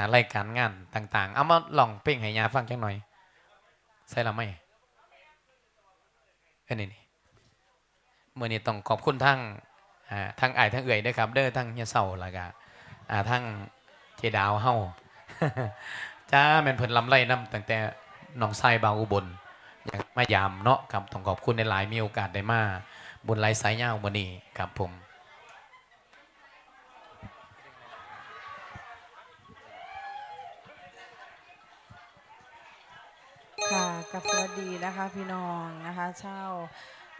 ารายการงานต่าง ๆ เอามาลองเพลงให้ยาฟังจังหน่อย ใส่ละไหมเอันนี้นี่เมื่อนี้ต้องขอบคุณทั้งทั้งไอ้ทั้งเอื่อยด้วยครับ เด้อทั้งเฮียเศร้าแล้วก็ทั้งเจดาวเฮาจ้าแม่นเพิ่นลำไรน้ำตั้งแต่หนองไส้บางอุบลอยากมายามเนาะครับต้องขอบคุณในหลายมีโอกาสได้มาบุญไรสายยาวมื้อนี้ครับผม ค่ะ กับสวัสดีนะคะ พี่น้องนะคะเช่าว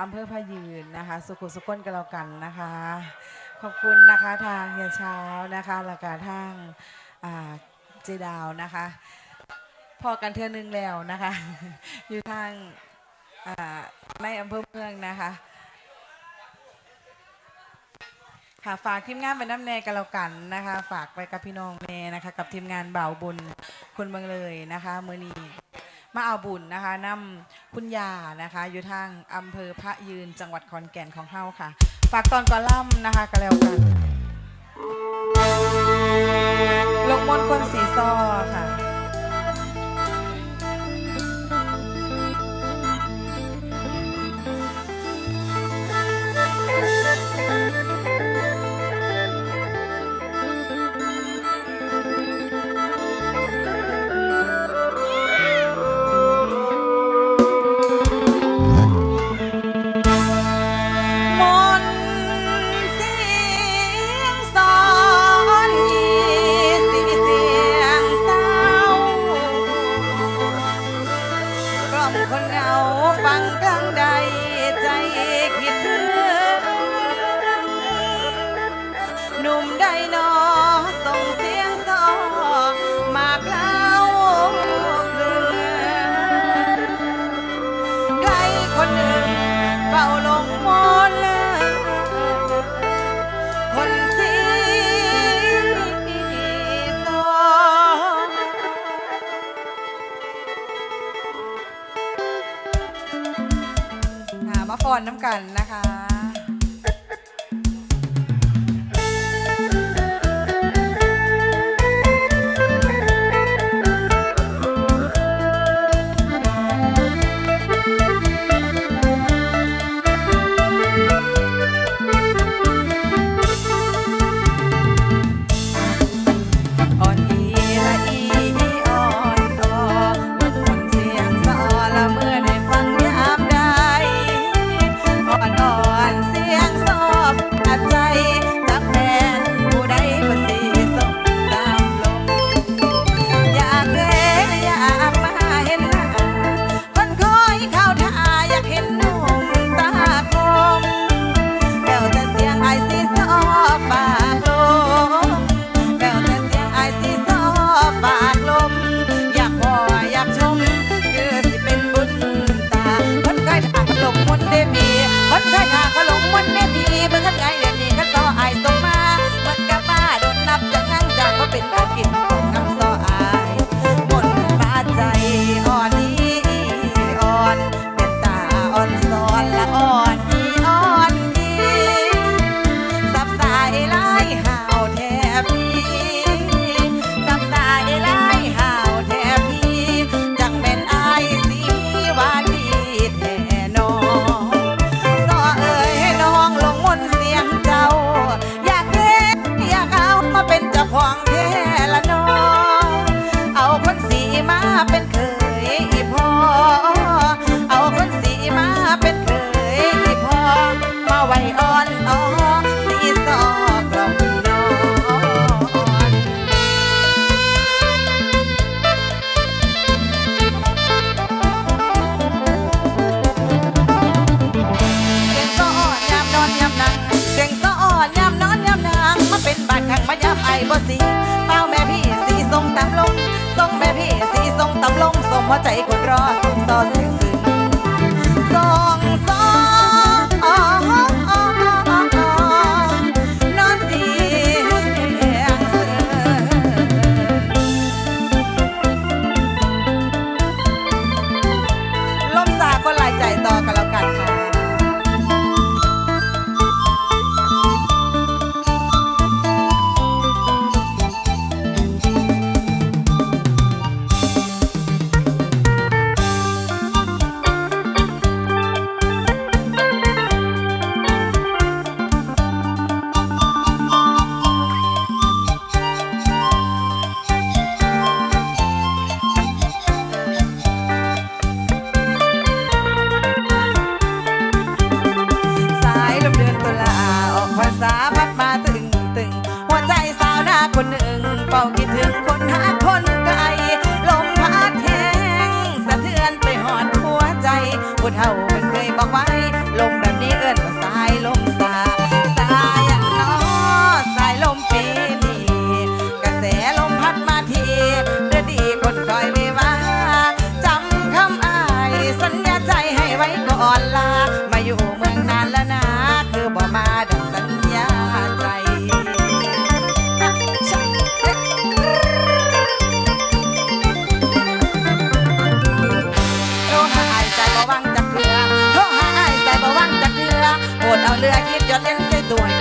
อำเภอพะยืนนะคะ สุขุสุขนกันแล้วกันนะคะ ขอบคุณนะคะทางเฮียเช้านะคะแล้วก็ทางอ่าเจดาวนะคะพอกันเทือนึงแล้วนะคะ อยู่ทางอ่าในอำเภอเมืองนะคะค่ะฝากทีมงานเป็นน้ำแน่กันแล้วกันนะคะ ฝากไปกับพี่น้องแน่นะคะ กับทีมงานเบาบุญคนเมืองเลยนะคะมือนี้ มาเอาบุญนะคะนำคุณยานะคะอยู่ทางอำเภอพระยืนจังหวัดขอนแก่นของเฮาค่ะ ฝากตอนก่อล่ำนะคะก็แล้วกันลงมนคนสีซอค่ะ รน้ำกันนะคะ ม่มีคนเคยหากลงมนต์ได้พีเบิ่งกันไงเดี๋ยวนี้ ไว้อ่อนอ่อสีสอกกล่อมนอนเสียงสะอ่อนยามนอนยามนั่งเสียงสะอ่อนยามนอนยามนางมาเป็นบาดขังมายามไอบ่สีเฝ้าแม่พี่สีทรงตำลงทรงแม่พี่สีทรงตำลงสมหัวใจคนรอทรงซอเสียง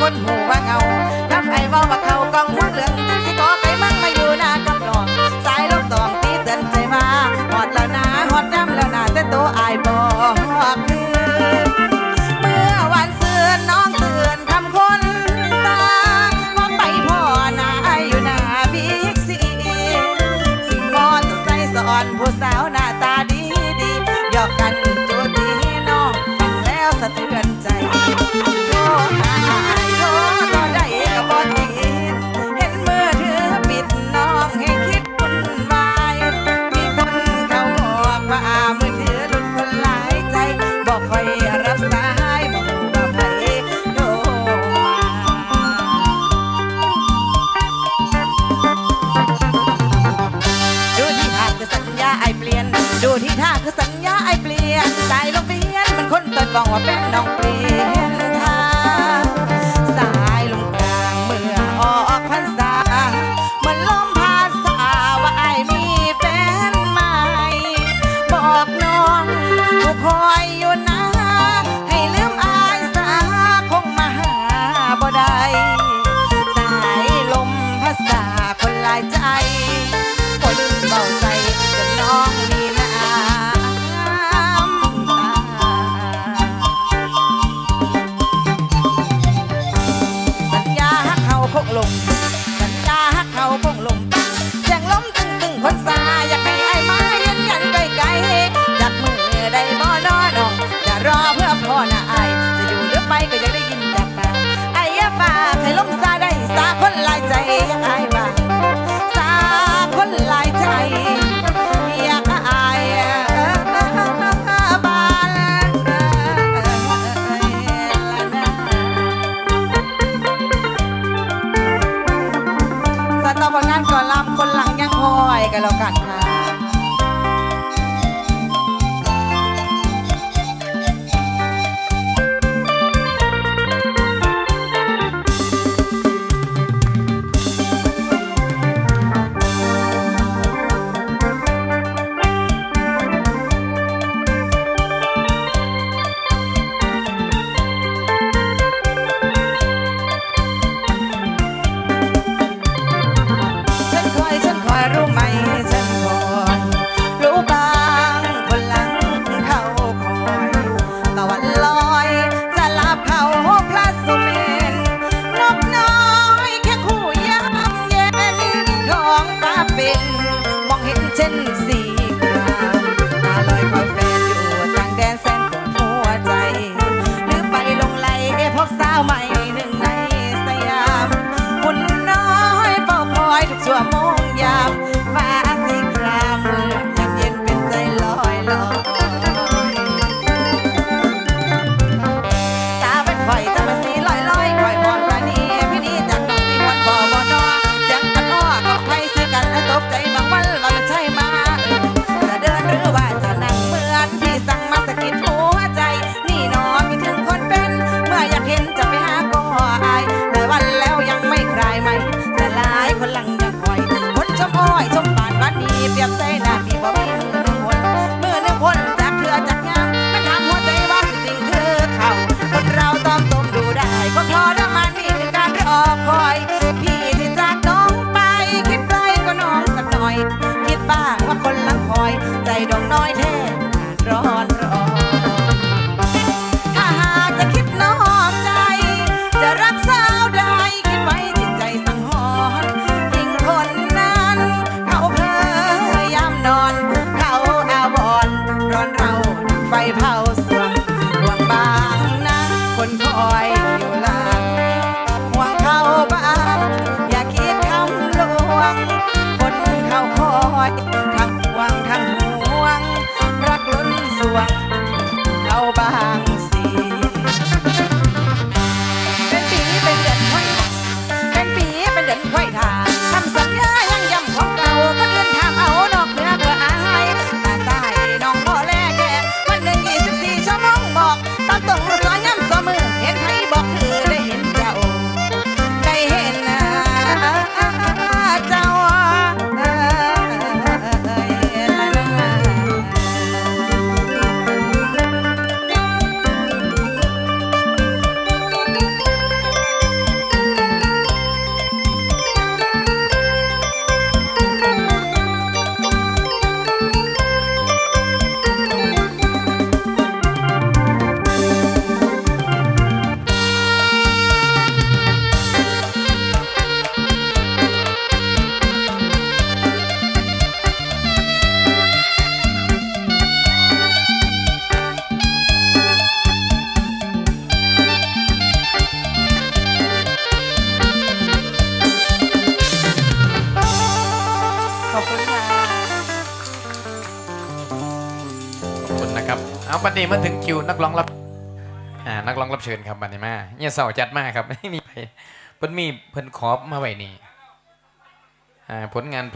คนหัวเงาทำไอ้เว้าว่าเขากองหัวเหลือง น้องเปลี่ยนทางสายลงกลางเมื่อออกพรรษาเหมือนลมพัดสาว่าไอมีแฟนใหม่ บอกน้องผู้คอยู่นะ ให้ลืมอสาคงมาหาบ่ได้สายลมพัาคนลายใจคนเบาใจ คนสาอยากให้ไอ้มาเรียนกันไกลๆจากมือได้บ่นอน้องจะรอเพื่อพ่อนะไอจะอยู่หรือไปก็ยังได้ยินจากปากไอ้ยาากให้ลมซาได้สาคนลายใจอยากไอ พ่อยกันแล้วกันค่ะ เป็นมองเห็นเช่นสีงามลอยคอยแฟนอยู่ต่างแดนแสนปวดหัวใจหรือไปลงไหลพบสาวใหม่หนึ่งในสยามหุ่นน้อยเฝ้าคอยทุกชั่วโมง อยทั้งห่วงทั้งห่วง รักล้นสวงเอาบา นี้มาถึงคิวนักร้องรับอ่านักร้องรับเชิญครับบันนี้มาเนี่ยเสาจัดมากครับไม่มีไปเพิ่นมีเพิ่นขอมาไว้นี่อ่าผลงานเพลง